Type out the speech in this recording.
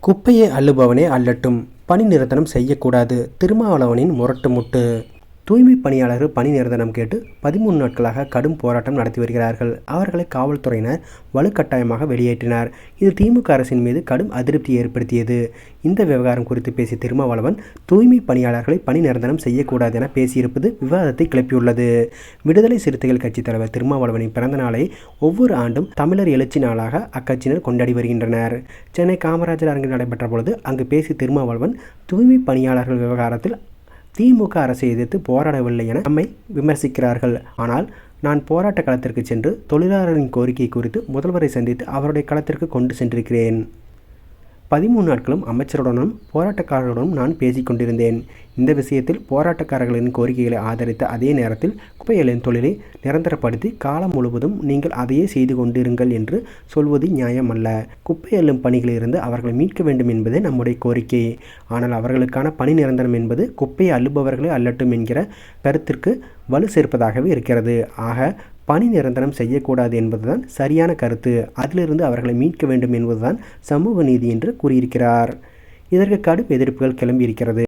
குப்பையை அள்ளுபவனே அள்ளட்டும் பணி நிரந்தரம் செய்யக்கூடாது. திருமாவளவனின் முரட்டு முட்டு தூய்மை பணியாளர்கள் பணி நிரந்தரம் கேட்டு பதிமூணு நாட்களாக கடும் போராட்டம் நடத்தி வருகிறார்கள். அவர்களை காவல்துறையினர் வலுக்கட்டாயமாக வெளியேற்றினார். இது திமுக அரசின் மீது கடும் அதிருப்தி ஏற்படுத்தியது. இந்த விவகாரம் குறித்து பேசிய திருமாவளவன் தூய்மை பணியாளர்களை பணி நிரந்தரம் செய்யக்கூடாது என பேசியிருப்பது விவாதத்தை கிளப்பியுள்ளது. விடுதலை சிறுத்தைகள் கட்சித் தலைவர் திருமாவளவனின் பிறந்த நாளை ஒவ்வொரு ஆண்டும் தமிழர் எழுச்சி நாளாக அக்கட்சியினர் கொண்டாடி வருகின்றனர். சென்னை காமராஜர் அரங்கில் நடைபெற்ற பொழுது அங்கு பேசிய திருமாவளவன் தூய்மை பணியாளர்கள் விவகாரத்தில் திமுக அரசை எதிர்த்து போராடவில்லை என நம்மை விமர்சிக்கிறார்கள். ஆனால் நான் போராட்ட களத்திற்கு சென்று தொழிலாளர்களின் கோரிக்கை குறித்து முதல்வரை சந்தித்து அவருடைய களத்திற்கு கொண்டு சென்றிருக்கிறேன். பதிமூணு நாட்களும் அமைச்சருடனும் போராட்டக்காரர்களுடனும் நான் பேசிக் கொண்டிருந்தேன். இந்த விஷயத்தில் போராட்டக்காரர்களின் கோரிக்கைகளை ஆதரித்த அதே நேரத்தில் குப்பைகளின் தொழிலை நிரந்தரப்படுத்தி காலம் முழுவதும் நீங்கள் அதையே செய்து கொண்டிருங்கள் என்று சொல்வது நியாயமல்ல. குப்பை அள்ளும் பணிகளிலிருந்து அவர்களை மீட்க வேண்டும் என்பதே நம்முடைய கோரிக்கை. ஆனால் அவர்களுக்கான பணி நிரந்தரம் என்பது குப்பையை அள்ளுபவர்களே அள்ளட்டும் என்கிற கருத்திற்கு வலு சேர்ப்பதாகவே இருக்கிறது. ஆக பணி நிரந்தரம் செய்யக்கூடாது என்பதுதான் சரியான கருத்து. அதிலிருந்து அவர்களை மீட்க வேண்டும் என்பதுதான் சமூக நீதி என்று கூறியிருக்கிறார். இதற்கு கடும் எதிர்ப்புகள் கிளம்பியிருக்கிறது.